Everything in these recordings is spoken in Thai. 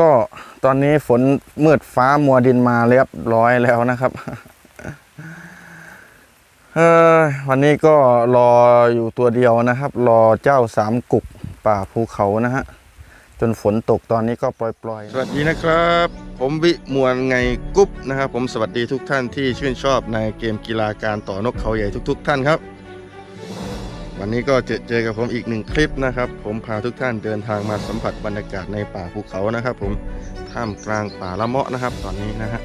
ก็ตอนนี้ฝนมืดฟ้ามัวดินมาเรียบร้อยแล้วนะครับเออวันนี้ก็รออยู่ตัวเดียวนะครับ รอเจ้าสามกุกป่าภูเขานะฮะ จนฝนตกตอนนี้ก็ปล่อยๆ สวัสดีนะครับ ผมวิมวลไงกุ๊บนะครับ ผมสวัสดีทุกท่านที่ชื่นชอบในเกมกีฬาการต่อนกเขาใหญ่ทุก ๆ ท่านครับ วันนี้ก็เจอเจอกับผมอีกหนึ่งคลิปนะครับ ผมพาทุกท่านเดินทางมาสัมผัสบรรยากาศในป่าภูเขานะครับ ผมท่ามกลางป่าละเมาะนะครับ ตอนนี้นะฮะ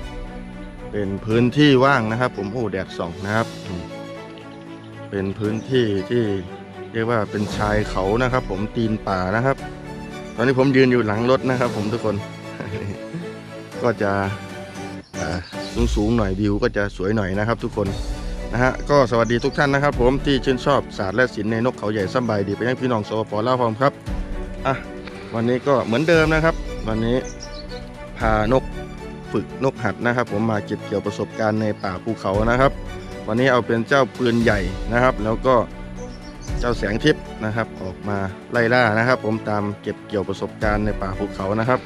เป็นพื้นที่ว่างนะครับ ผมโอ้แดดส่องนะครับ เป็นพื้นที่ที่เรียกว่าเป็นชายเขานะครับ ผมตีนป่านะครับ ตอนนี้ผมยืนอยู่หลังรถนะครับ ผมทุกคน ก็จะสูงๆหน่อยวิวก็จะสวยหน่อยนะครับ ทุกคน นะฮะก็สวัสดีทุกท่านนะครับ ผมที่ชื่นชอบศาสตร์และศิลป์ในนกเขาใหญ่สำบายดีไปยังพี่น้องสปปลาพร้อมครับอะวันนี้ก็เหมือนเดิมนะครับ วันนี้พานกฝึกนกหัดนะครับ ผมมาเก็บเกี่ยวประสบการณ์ในป่าภูเขานะครับ วันนี้เอาเป็นเจ้าปืนใหญ่นะครับ แล้วก็เจ้าแสงทิพย์นะครับ ออกมาไล่ล่านะครับ ผมตามเก็บเกี่ยวประสบการณ์ในป่าภูเขานะครับ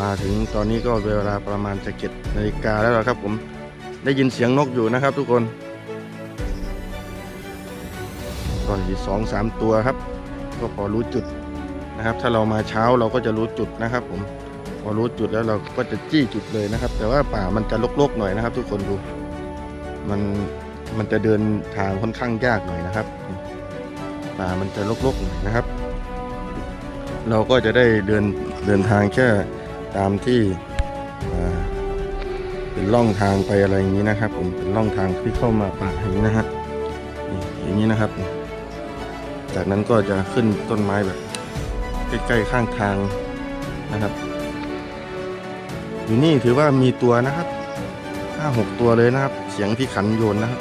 มาถึงตอนนี้ก็เวลาประมาณจะเก็ดนาฬิกาแล้วครับ ผมได้ยินเสียงนกอยู่นะครับ ทุกคน ก็อยู่สองสามตัวครับ ก็พอรู้จุดนะครับ ถ้าเรามาเช้าเราก็จะรู้จุดนะครับ ผมพอรู้จุดแล้วเราก็จะจี้จุดเลยนะครับ แต่ว่าป่ามันจะลกๆหน่อยนะครับ ทุกคนดูมันมันจะเดินทางค่อนข้างยากหน่อยนะครับป่ามันจะลกๆหน่อยนะครับ เราก็จะได้เดินเดินทางแค่ตามที่เป็นล่องทางไปอะไรอย่างนี้นะครับ ผมเป็นล่องทางที่เข้ามาป่าอย่างนี้นะฮะอย่างนี้นะครับ จากนั้นก็จะขึ้นต้นไม้แบบใกล้ๆข้างทางนะครับ อยู่นี่ถือว่ามีตัวนะครับห้าหกตัวเลยนะครับ เสียงที่ขันโยนนะครับ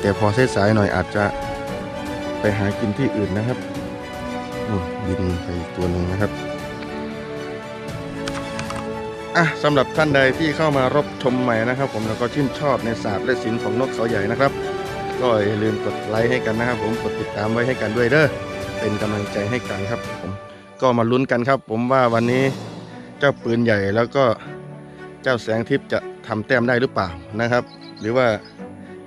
แต่พอเส้นสายหน่อยอาจจะไปหากินที่อื่นนะครับบินไปตัวหนึ่งนะครับอะสำหรับท่านใดที่เข้ามารบชมใหม่นะครับ ผมแล้วก็ชื่นชอบในศาสตร์และศิลป์ของนกเขาใหญ่นะครับ ก็อย่าลืมกดไลค์ให้กันนะครับผมกดติดตามไว้ให้กันด้วยเด้อเป็นกำลังใจให้กันครับผมก็มาลุ้นกันครับ ผมว่าวันนี้เจ้าปืนใหญ่แล้วก็เจ้าแสงทิพย์จะทำแต้มได้หรือเปล่านะครับ หรือว่า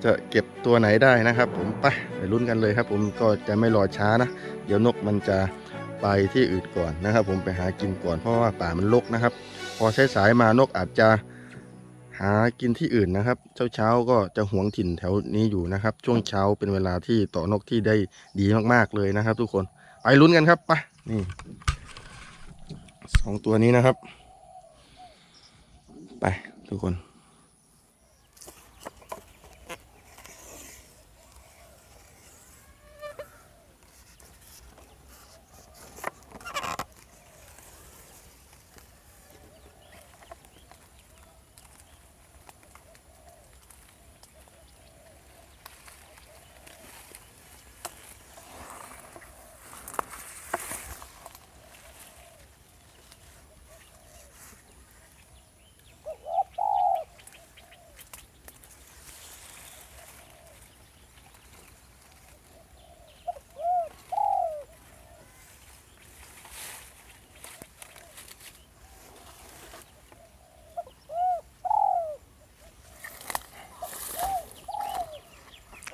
จะเก็บตัวไหนได้นะครับ ผมไปไปลุ้นกันเลยครับ ผมก็จะไม่รอช้านะ เดี๋ยวนกมันจะไปที่อื่นก่อนนะครับ ผมไปหากินก่อนเพราะว่าป่ามันรกนะครับ พอใช้สายมานกอาจจะ หากินที่อื่นนะครับเช้าเช้าๆก็จะหวงถิ่นแถวนี้อยู่นะครับ ช่วงเช้าเป็นเวลาที่ต่อนกที่ได้ดีมากๆเลยนะครับ ทุกคนไปลุ้นกันครับไปนี่สองตัวนี้นะครับ ไปทุกคน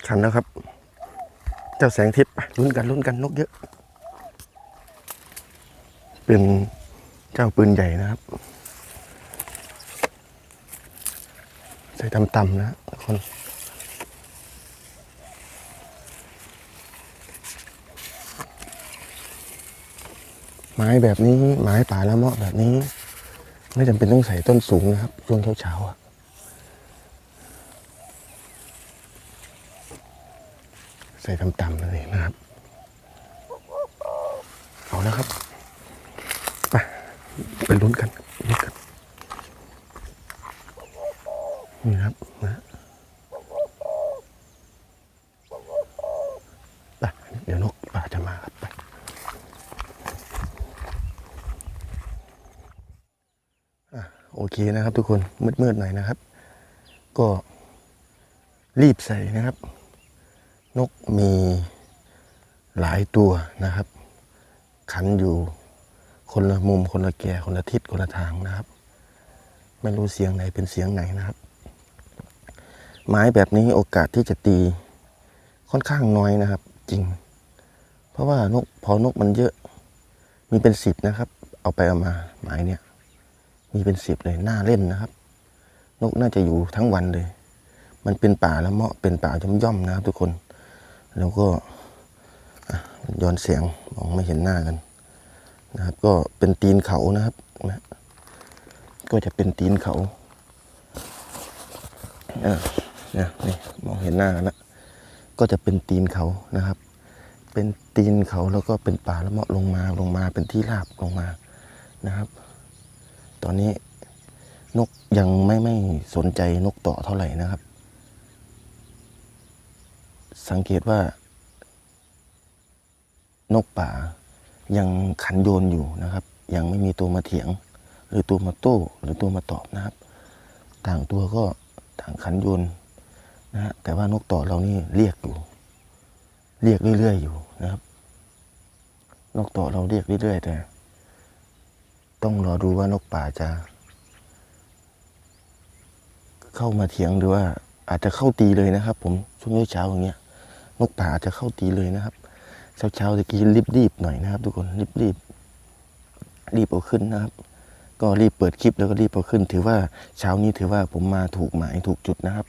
ขันแล้วครับ เจ้าแสงทิพย์ไปลุ้นกันลุ้นกันนกเยอะ เป็นเจ้าปืนใหญ่นะครับ ใส่ต่ำๆนะทุกคนไม้แบบนี้ไม้ป่าละเมาะแบบนี้ ไม่จำเป็นต้องใส่ต้นสูงนะครับช่วงเช้าๆอะ ส่ต่ำๆเลยนะครับ เอาแล้วครับไปไปลุ้นกันลุ้นกันนี่ครับนะไปเดี๋ยวนกป่าจะมาครับไปอะโอเคนะครับทุกคนมืดๆหน่อยนะครับ ก็รีบใส่นะครับ นกมีหลายตัวนะครับ ขันอยู่คนละมุมคนละแก่คนละทิศคนละทางนะครับ ไม่รู้เสียงไหนเป็นเสียงไหนนะครับ ไม้แบบนี้โอกาสที่จะตีค่อนข้างน้อยนะครับ จริง เพราะว่านกพอนกมันเยอะ มีเป็นสิบนะครับ เอาไปเอามาไม้เนี่ย มีเป็นสิบเลยน่าเล่นนะครับ นกน่าจะอยู่ทั้งวันเลย มันเป็นป่าละเมาะเป็นป่าย่อมๆนะครับ ทุกคน แล้วก็ย้อนเสียงมองไม่เห็นหน้ากันนะครับ ก็เป็นตีนเขานะครับนะก็จะเป็นตีนเขาอะเนี่ยนี่มองเห็นหน้ากันแล้วก็จะเป็นตีนเขานะครับ เป็นตีนเขาแล้วก็เป็นป่าละเมาะลงมาลงมาเป็นที่ราบลงมานะครับ ตอนนี้นกยังไม่ไม่สนใจนกต่อเท่าไหร่นะครับ สังเกตว่า นกป่ายังขันโยนอยู่นะครับ ยังไม่มีตัวมาเถียง หรือตัวมาโต้หรือตัวมาตอบนะครับ ต่างตัวก็ต่างขันโยนนะฮะแต่ว่านกต่อเรานี่เรียกอยู่ เรียกเรื่อยๆอยู่นะครับ นกต่อเราเรียกเรื่อยๆแต่ ต้องรอดูว่านกป่าจะ เข้ามาเถียงหรือว่าอาจจะเข้าตีเลยนะครับ ผมช่วงเช้าอย่างเงี้ย นกป่าอาจจะเข้าตีเลยนะครับเช้าเช้าๆตะกี้รีบๆหน่อยนะครับ ทุกคนรีบรีบๆรีบเอาขึ้นนะครับ ก็รีบเปิดคลิปแล้วก็รีบเอาขึ้น ถือว่าเช้านี้ถือว่าผมมาถูกหมายถูกจุดนะครับ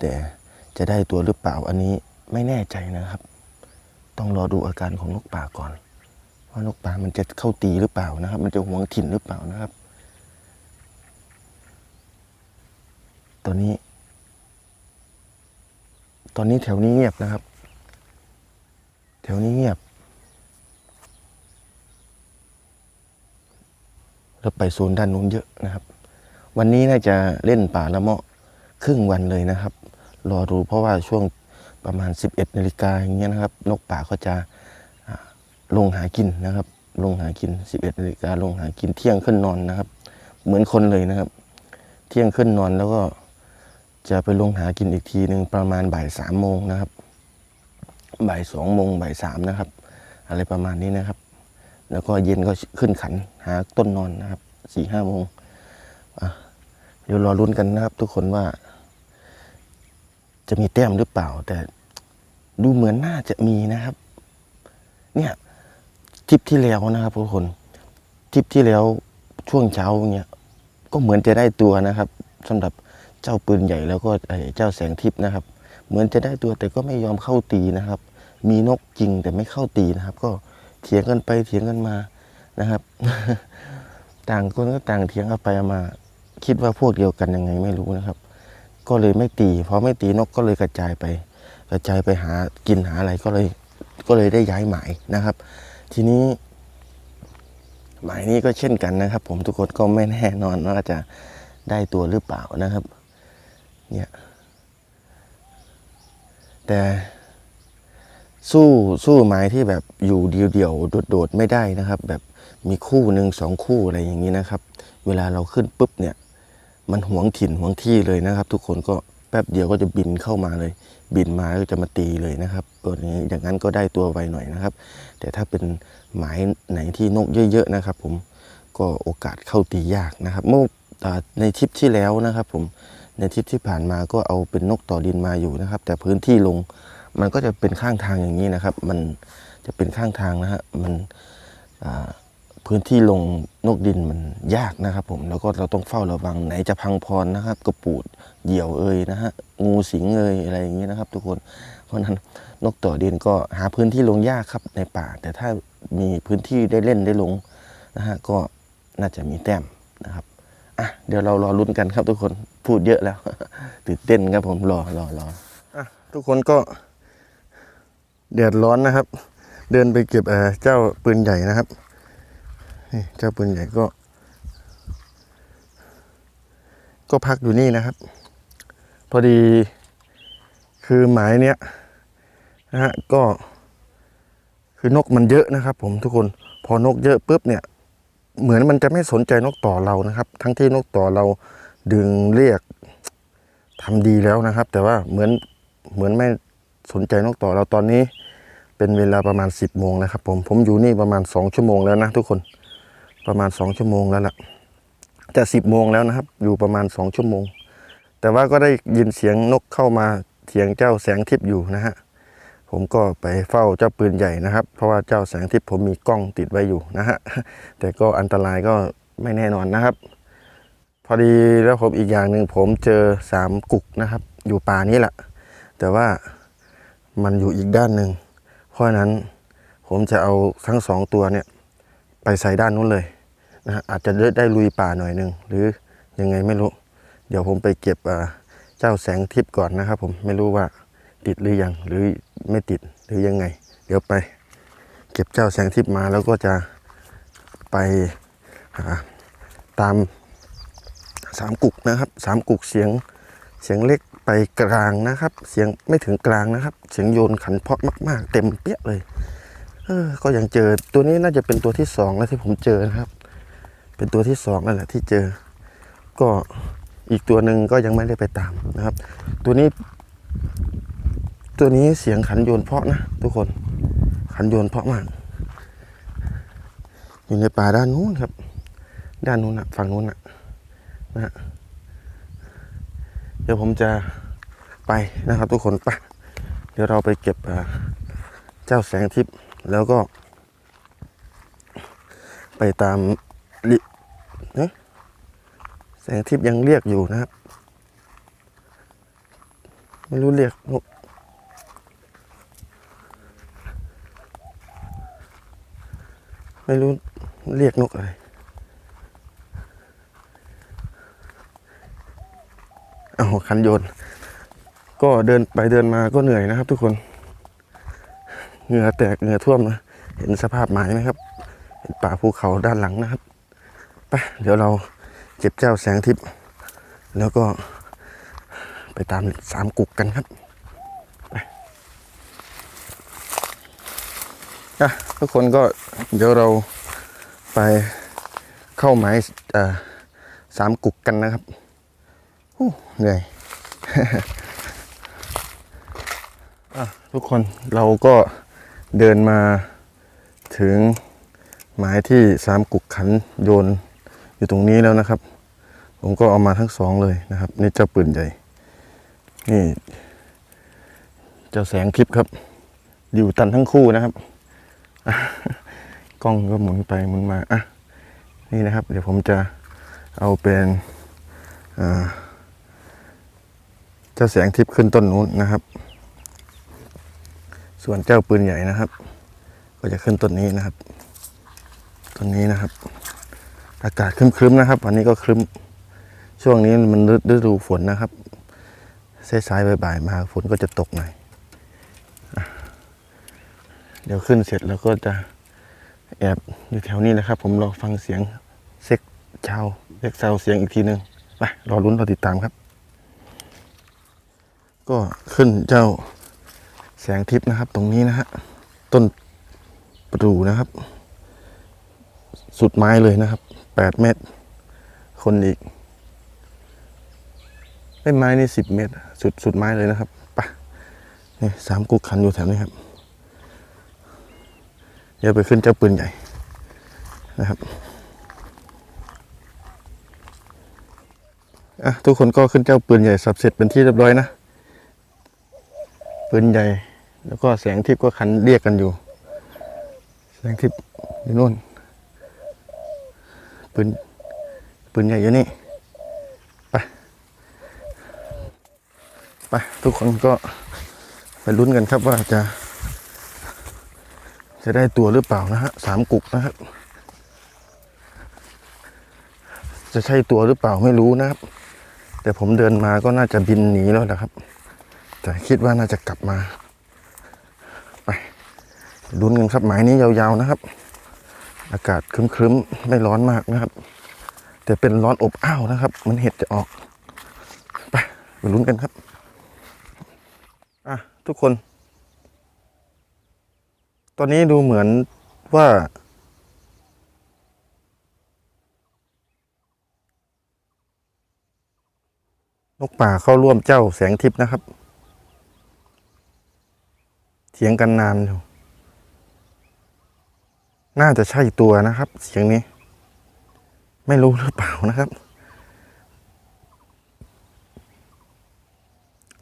แต่จะได้ตัวหรือเปล่าอันนี้ไม่แน่ใจนะครับ ต้องรอดูอาการของนกป่าก่อนว่านกป่ามันจะเข้าตีหรือเปล่านะครับ มันจะหวงถิ่นหรือเปล่านะครับ ตอนนี้ ตอนนี้แถวนี้เงียบนะครับ วนี้เงียบ แล้วไปโซนด้านนู้นเยอะนะครับ วันนี้น่าจะเล่นป่าละเมาะครึ่งวันเลยนะครับ รอดูเพราะว่าช่วงประมาณ 11นาฬิกาอย่างเงี้ยนะครับ นกป่าก็จะลงหากินนะครับ ลงหากิน 11นาฬิกาลงหากินเที่ยงขึ้นนอนนะครับ เหมือนคนเลยนะครับ เที่ยงขึ้นนอนแล้วก็จะไปลงหากินอีกทีหนึ่งประมาณบ่ายสามโมงนะครับ บ่ายสองโมงบ่ายสามนะครับ อะไรประมาณนี้นะครับ แล้วก็เย็นก็ขึ้นขันหาต้นนอนนะครับสี่ห้าโมงเดี๋ยวรอรุ้นกันนะครับ ทุกคนว่า จะมีแต้มหรือเปล่า แต่ดูเหมือนน่าจะมีนะครับ เนี่ยทริปที่แล้วนะครับทุกคนทริปที่แล้วช่วงเช้าเนี่ยก็เหมือนจะได้ตัวนะครับสำหรับเจ้าปืนใหญ่แล้วก็ไอ้เจ้าแสงทิพย์นะครับ เหมือนจะได้ตัวแต่ก็ไม่ยอมเข้าตีนะครับ มีนกจริงแต่ไม่เข้าตีนะครับ ก็เถียงกันไปเถียงกันมานะครับ ต่างคนก็ต่างเถียงกันไปมา คิดว่าพวกเดียวกันยังไงไม่รู้นะครับ ก็เลยไม่ตีพอไม่ตีนกก็เลยกระจายไป กระจายไปหากินหาอะไรก็เลยก็เลยได้ย้ายหมายนะครับ ทีนี้ หมายนี้ก็เช่นกันนะครับ ผมทุกคนก็ไม่แน่นอนว่าจะได้ตัวหรือเปล่านะครับ เนี่ย แต่ สู้สู้หมายที่แบบอยู่เดียวๆโดดๆไม่ได้นะครับ แบบมีคู่หนึ่งสองคู่อะไรอย่างนี้นะครับ เวลาเราขึ้นปุ๊บเนี่ย มันหวงถิ่นหวงที่เลยนะครับ ทุกคนก็แป๊บเดียวก็จะบินเข้ามาเลย บินมาก็จะมาตีเลยนะครับก็อย่างนี้อย่างนั้นก็ได้ตัวไวหน่อยนะครับ แต่ถ้าเป็นหมายไหนที่นกเยอะ ๆนะครับ ผมก็โอกาสเข้าตียากนะครับ เมื่อในทริปที่แล้วนะครับ ผมในทริปที่ผ่านมาก็เอาเป็นนกต่อดินมาอยู่นะครับ แต่พื้นที่ลง มันก็จะเป็นข้างทางอย่างนี้นะครับ มันจะเป็นข้างทางนะฮะมันพื้นที่ลงนกดินมันยากนะครับ ผมแล้วก็เราต้องเฝ้าระวังไหนจะพังพรนะครับ กระปูดเหยี่ยวเอ่ยนะฮะงูสิงเอ่ยอะไรอย่างนี้นะครับ ทุกคนเพราะฉะนั้นนกต่อดินก็หาพื้นที่ลงยากครับในป่า แต่ถ้ามีพื้นที่ได้เล่นได้ลงนะฮะก็น่าจะมีแต้มนะครับอะเดี๋ยวเรารอลุ้นกันครับทุกคนพูดเยอะแล้วตื่นเต้นครับผมรอรอรออะทุกคนก็ เดือดร้อนนะครับ เดินไปเก็บเอเจ้าปืนใหญ่นะครับนี่เจ้าปืนใหญ่ก็ ก็พักอยู่นี่นะครับ พอดีคือหมายเนี้ยนะฮะก็ คือนกมันเยอะนะครับ ผมทุกคนพอนกเยอะปุ๊บเนี่ย เหมือนมันจะไม่สนใจนกต่อเรานะครับ ทั้งที่นกต่อเราดึงเรียกทำดีแล้วนะครับ แต่ว่าเหมือนเหมือนไม่สนใจนกต่อเราตอนนี้ เป็นเวลาประมาณ 10โมงแล้วครับผมผมอยู่นี่ประมาณ 2 ชั่วโมงแล้วนะทุกคนประมาณ 2 ชั่วโมงแล้วล่ะจะ10โมงแล้วนะครับ อยู่ประมาณ 2 ชั่วโมง แต่ว่าก็ได้ยินเสียงนกเข้ามาเถียงเจ้าแสงทิพย์อยู่นะฮะผมก็ไปเฝ้าเจ้าปืนใหญ่นะครับ เพราะว่าเจ้าแสงทิพย์ผมมีกล้องติดไว้อยู่นะฮะแต่ก็อันตรายก็ไม่แน่นอนนะครับ พอดีแล้วผมอีกอย่างหนึ่งผมเจอสามกุกนะครับ อยู่ป่านี้แหละแต่ว่ามันอยู่อีกด้านหนึ่ง ราะนั้นผมจะเอาทั้งสองตัวเนี่ยไปใส่ด้านนู้นเลยนะฮะอาจจะได้ลุยป่าหน่อยหนึ่งหรือยังไงไม่รู้ เดี๋ยวผมไปเก็บเจ้าแสงทิพย์ก่อนนะครับ ผมไม่รู้ว่าติดหรือยังหรือไม่ติดหรือยังไง เดี๋ยวไป เก็บเจ้าแสงทิพย์มาแล้วก็จะไปตามสามกุกนะครับสามกุกเสียงเสียงเล็ก ไปกลางนะครับ เสียงไม่ถึงกลางนะครับ เสียงโยนขันเพาะมาก ๆ เต็มเปี้ยเลยเออก็ยังเจอตัวนี้น่าจะเป็นตัวที่สองแล้วที่ผมเจอนะครับ เป็นตัวที่สองนั่นแหละที่เจอ ก็อีกตัวหนึ่งก็ยังไม่ได้ไปตามนะครับ ตัวนี้ ตัวนี้เสียงขันโยนเพาะนะทุกคน ขันโยนเพาะมาก อยู่ในป่าด้านนู้นครับ ด้านนู้นนะฝั่งนู้นนะนะฮะเดี๋ยวผมจะ ไปนะครับ ทุกคนไปเดี๋ยวเราไปเก็บเจ้าแสงทิพย์แล้วก็ ไปตามลิเอ๊ะแสงทิพย์ยังเรียกอยู่นะครับ ไม่รู้เรียกนกไม่รู้เรียกนกอะไรเอาคันโยน ก็เดินไปเดินมาก็เหนื่อยนะครับ ทุกคน เหงื่อแตกเหงื่อท่วมนะเห็นสภาพไม้ไหมครับ เห็นป่าภูเขาด้านหลังนะครับไปเดี๋ยวเราเก็บเจ้าแสงทิพย์แล้วก็ไปตามสามกุกกันครับไปอะทุกคนก็เดี๋ยวเราไปเข้าไม้สามกุกกันนะครับเหนื่อย ทุกคนเราก็เดินมาถึงหมายที่สามกุกขันโยนอยู่ตรงนี้แล้วนะครับ ผมก็เอามาทั้งสองเลยนะครับ นี่เจ้าปืนใหญ่ นี่ เจ้าแสงทิพย์ครับ อยู่ตันทั้งคู่นะครับ กล้องก็หมุนไปหมุนมาอะนี่นะครับ เดี๋ยวผมจะเอาเป็นเจ้าแสงทิพย์ขึ้นต้นนู้นนะครับ ส่วนเจ้าปืนใหญ่นะครับ ก็จะขึ้นต้นนี้นะครับต้นนี้นะครับ อากาศครึ้มๆนะครับ วันนี้ก็ครึ้มช่วงนี้มันฤดูฝนนะครับสายๆบ่ายๆมาฝนก็จะตกหน่อยเดี๋ยวขึ้นเสร็จแล้วก็จะแอบอยู่แถวนี้นะครับ ผมรอฟังเสียงเซ็กเช้าเซ็กเซาเสียงอีกทีหนึ่งไปรอลุ้นรอติดตามครับ ก็ขึ้นเจ้า แสงทิพย์นะครับ ตรงนี้นะฮะต้นประดูนะครับ สุดไม้เลยนะครับแปดเมตร คนอีกไอ้ไม้นี่สิบเมตร สุดสุดไม้เลยนะครับปะนี่สามกุกขันอยู่แถวนี้ครับเดี๋ยวไปขึ้นเจ้าปืนใหญ่นะครับอะทุกคนก็ขึ้นเจ้าปืนใหญ่สับเสร็จเป็นที่เรียบร้อยนะปืนใหญ่ แล้วก็แสงทิพย์ก็คันเรียกกันอยู่ แสงทิพย์อยู่นู่นปืนปืนใหญ่อยู่นี่ไปไปทุกคนก็ไปลุ้นกันครับว่าจะ จะได้ตัวหรือเปล่านะฮะสามกุกนะครับ จะใช่ตัวหรือเปล่าไม่รู้นะครับ แต่ผมเดินมาก็น่าจะบินหนีแล้วนะครับ แต่คิดว่าน่าจะกลับมา ลุ้นกันครับหมายนี้ยาวๆนะครับ อากาศครึ้มๆไม่ร้อนมากนะครับ แต่เป็นร้อนอบอ้าวนะครับ มันเห็ดจะออกไปไปลุ้นกันครับอะทุกคน ตอนนี้ดูเหมือนว่า นกป่าเข้าร่วมเจ้าแสงทิพย์นะครับ เถียงกันนานอยู่ น่าจะใช่ตัวนะครับ เสียงนี้ ไม่รู้หรือเปล่านะครับ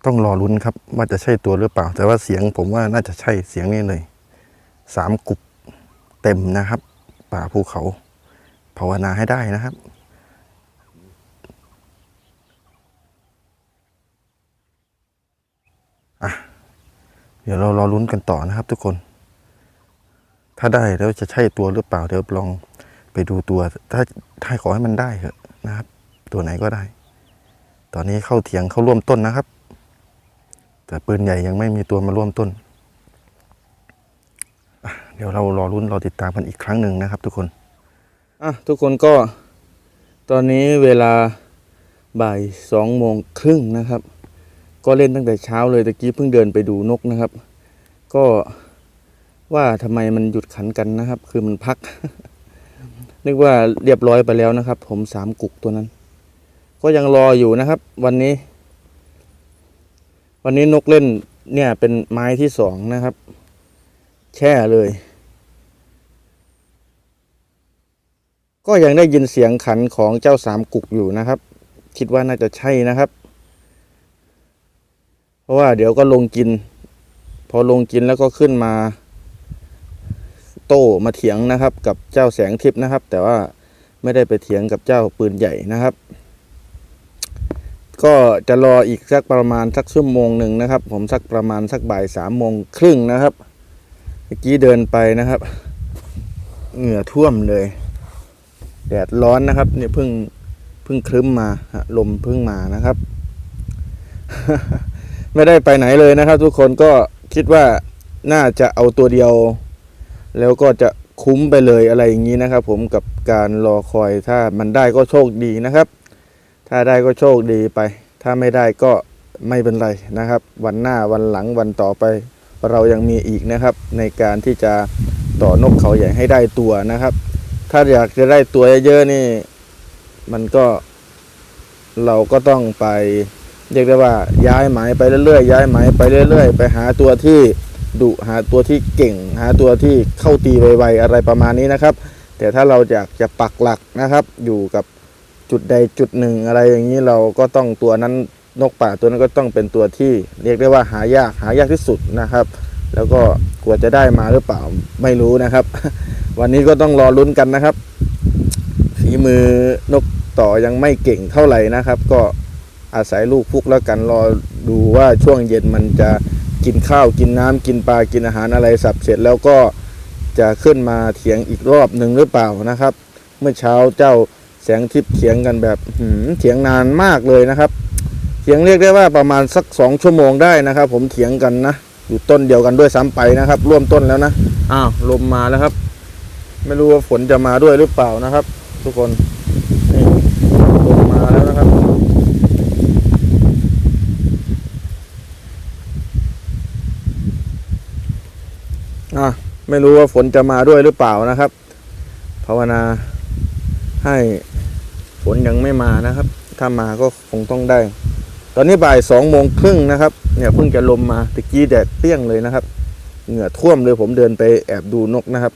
ต้องรอลุ้นครับ ว่าจะใช่ตัวหรือเปล่า แต่ว่าเสียงผมว่าน่าจะใช่เสียงนี้เลยสามกุบเต็มนะครับ ป่าภูเขา ภาวนาให้ได้นะครับอะเดี๋ยวเรารอลุ้นกันต่อนะครับทุกคน ถ้าได้แล้วจะใช่ตัวหรือเปล่าเดี๋ยวลองไปดูตัว ถ้าถ้าขอให้มันได้เถอะนะครับ ตัวไหนก็ได้ ตอนนี้เข้าเถียงเข้าร่วมต้นนะครับ แต่ปืนใหญ่ยังไม่มีตัวมาร่วมต้น เดี๋ยวเรารอลุ้นรอติดตามกันอีกครั้งหนึ่งนะครับ ทุกคนอะทุกคนก็ ตอนนี้เวลาบ่ายสองโมงครึ่งนะครับ ก็เล่นตั้งแต่เช้าเลยตะกี้เพิ่งเดินไปดูนกนะครับ ก็ ว่าทำไมมันหยุดขันกันนะครับ คือมันพัก นึกว่าเรียบร้อยไปแล้วนะครับ ผมสามกุกตัวนั้น ก็ยังรออยู่นะครับ วันนี้ วันนี้นกเล่นเนี่ยเป็นไม้ที่สองนะครับ แช่เลย ก็ยังได้ยินเสียงขันของเจ้าสามกุกอยู่นะครับ คิดว่าน่าจะใช่นะครับ เพราะว่าเดี๋ยวก็ลงกิน พอลงกินแล้วก็ขึ้นมา โต้มาเถียงนะครับ กับเจ้าแสงทิพย์นะครับ แต่ว่าไม่ได้ไปเถียงกับเจ้าปืนใหญ่นะครับ ก็จะรออีกสักประมาณสักชั่วโมงหนึ่งนะครับ ผมสักประมาณสักบ่ายสามโมงครึ่งนะครับเมื่อกี้เดินไปนะครับ เหงื่อท่วมเลย แดดร้อนนะครับ เนี่ยเพิ่งเพิ่งครึ้มมาลมเพิ่งมานะครับ ไม่ได้ไปไหนเลยนะครับ ทุกคนก็คิดว่าน่าจะเอาตัวเดียว แล้วก็จะคุ้มไปเลยอะไรอย่างนี้นะครับ ผมกับการรอคอยถ้ามันได้ก็โชคดีนะครับ ถ้าได้ก็โชคดีไป ถ้าไม่ได้ก็ไม่เป็นไรนะครับ วันหน้าวันหลังวันต่อไป เรายังมีอีกนะครับ ในการที่จะต่อนกเขาใหญ่ให้ได้ตัวนะครับ ถ้าอยากจะได้ตัวเยอะๆนี่ มันก็เราก็ต้องไปเรียกได้ว่าย้ายหมายไปเรื่อยๆย้ายหมายไปเรื่อย ๆ ไปหาตัวที่ ดุหาตัวที่เก่ง หาตัวที่เข้าตีไวๆอะไรประมาณนี้นะครับ แต่ถ้าเราอยากจะปักหลักนะครับ อยู่กับจุดใดจุดหนึ่งอะไรอย่างนี้เราก็ต้องตัวนั้นนกป่าตัวนั้นก็ต้องเป็นตัวที่เรียกได้ว่าหายากหายากที่สุดนะครับ แล้วก็กลัวจะได้มาหรือเปล่าไม่รู้นะครับ วันนี้ก็ต้องรอลุ้นกันนะครับฝีมือนกต่อยังไม่เก่งเท่าไหร่นะครับ ก็อาศัยลูกพุกแล้วกันรอดูว่าช่วงเย็นมันจะ กินข้าวกินน้ำกินปลากินอาหารอะไรสับเสร็จแล้วก็จะขึ้นมาเถียงอีกรอบหนึ่งหรือเปล่านะครับ เมื่อเช้าเจ้าแสงทิพย์เถียงกันแบบหืมเถียงนานมากเลยนะครับ เถียงเรียกได้ว่าประมาณสักสองชั่วโมงได้นะครับ ผมเถียงกันนะอยู่ต้นเดียวกันด้วยซ้ำไปนะครับ ร่วมต้นแล้วนะอ้าวลมมาแล้วครับ ไม่รู้ว่าฝนจะมาด้วยหรือเปล่านะครับ ทุกคนลมมาแล้วนะครับ อะ ไม่รู้ว่าฝนจะมาด้วยหรือเปล่านะครับ ภาวนาให้ฝนยังไม่มานะครับ ถ้ามาก็คงต้องได้ ตอนนี้บ่ายสองโมงครึ่งนะครับ เนี่ยเพิ่งจะลมมาตะกี้แดดเปรี้ยงเลยนะครับ เหงื่อท่วมเลยผมเดินไปแอบดูนกนะครับ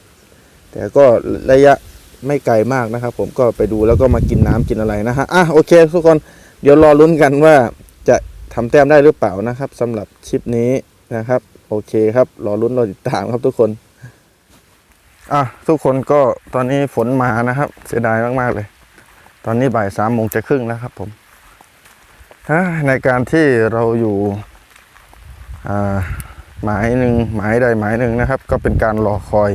แต่ก็ระยะไม่ไกลมากนะครับ ผมก็ไปดูแล้วก็มากินน้ำกินอะไรนะฮะอะโอเคทุกคนเดี๋ยวรอลุ้นกันว่าจะทำแต้มได้หรือเปล่านะครับสำหรับคลิปนี้นะครับ โอเคครับ รอลุ้นรอติดตามครับทุกคน อะทุกคนก็ตอนนี้ฝนมานะครับ เสียดายมากๆเลย ตอนนี้บ่ายสามโมงจะครึ่งแล้วครับผมในการที่เราอยู่หมายหนึ่งหมายใดหมายหนึ่งนะครับ ก็เป็นการรอคอย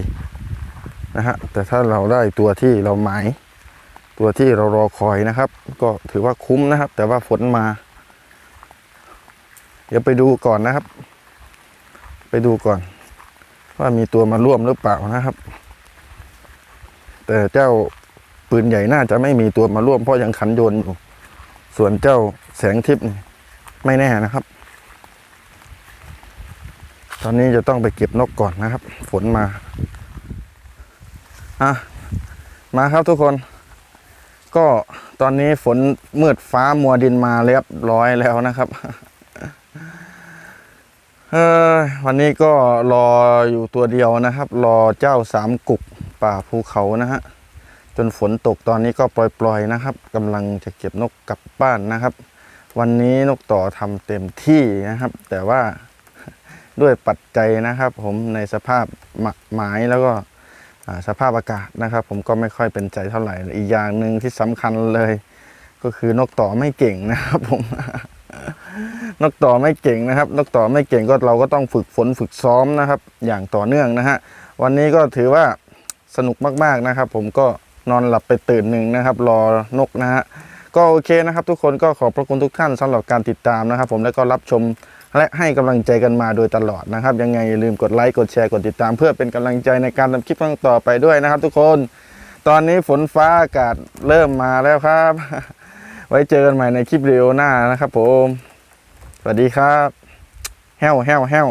นะฮะแต่ถ้าเราได้ตัวที่เราหมาย ตัวที่เรารอคอยนะครับ ก็ถือว่าคุ้มนะครับ แต่ว่าฝนมา เดี๋ยวไปดูก่อนนะครับ ไปดูก่อน ว่ามีตัวมาร่วมหรือเปล่านะครับ แต่เจ้าปืนใหญ่น่าจะไม่มีตัวมาร่วมเพราะยังขันโยนอยู่ ส่วนเจ้าแสงทิพย์ไม่แน่นะครับ ตอนนี้จะต้องไปเก็บนกก่อนนะครับ ฝนมาอะมาครับทุกคน ก็ตอนนี้ฝนมืดฟ้ามัวดินมาเรียบร้อยแล้วนะครับ เออวันนี้ก็รออยู่ตัวเดียวนะครับ รอเจ้าสามกุกป่าภูเขานะฮะจนฝนตกตอนนี้ก็ปล่อยๆนะครับกำลังจะเก็บนกกลับบ้านนะครับ วันนี้นกต่อทำเต็มที่นะครับ แต่ว่าด้วยปัจจัยนะครับ ผมในสภาพหมหมายแล้วก็สภาพอากาศนะครับ ผมก็ไม่ค่อยเป็นใจเท่าไหร่อีกอย่างหนึ่งที่สำคัญเลย ก็คือนกต่อไม่เก่งนะครับผม นกต่อไม่เก่งนะครับนกต่อไม่เก่งก็เราก็ต้องฝึกฝนฝึกซ้อมนะครับ อย่างต่อเนื่องนะฮะวันนี้ก็ถือว่าสนุกมากๆนะครับ ผมก็นอนหลับไปตื่นหนึ่งนะครับ รอนกนะฮะก็โอเคนะครับ ทุกคนก็ขอบพระคุณทุกท่านสำหรับการติดตามนะครับ ผมแล้วก็รับชมและให้กำลังใจกันมาโดยตลอดนะครับ ยังไงอย่าลืมกดไลค์กดแชร์กดติดตาม เพื่อเป็นกำลังใจในการทำคลิปต่อไปด้วยนะครับ ทุกคน ตอนนี้ฝนฟ้าอากาศเริ่มมาแล้วครับ ไว้เจอกันใหม่ในคลิปวิดีโอหน้านะครับผม วัสดีครับแห้วแห้วแห้ว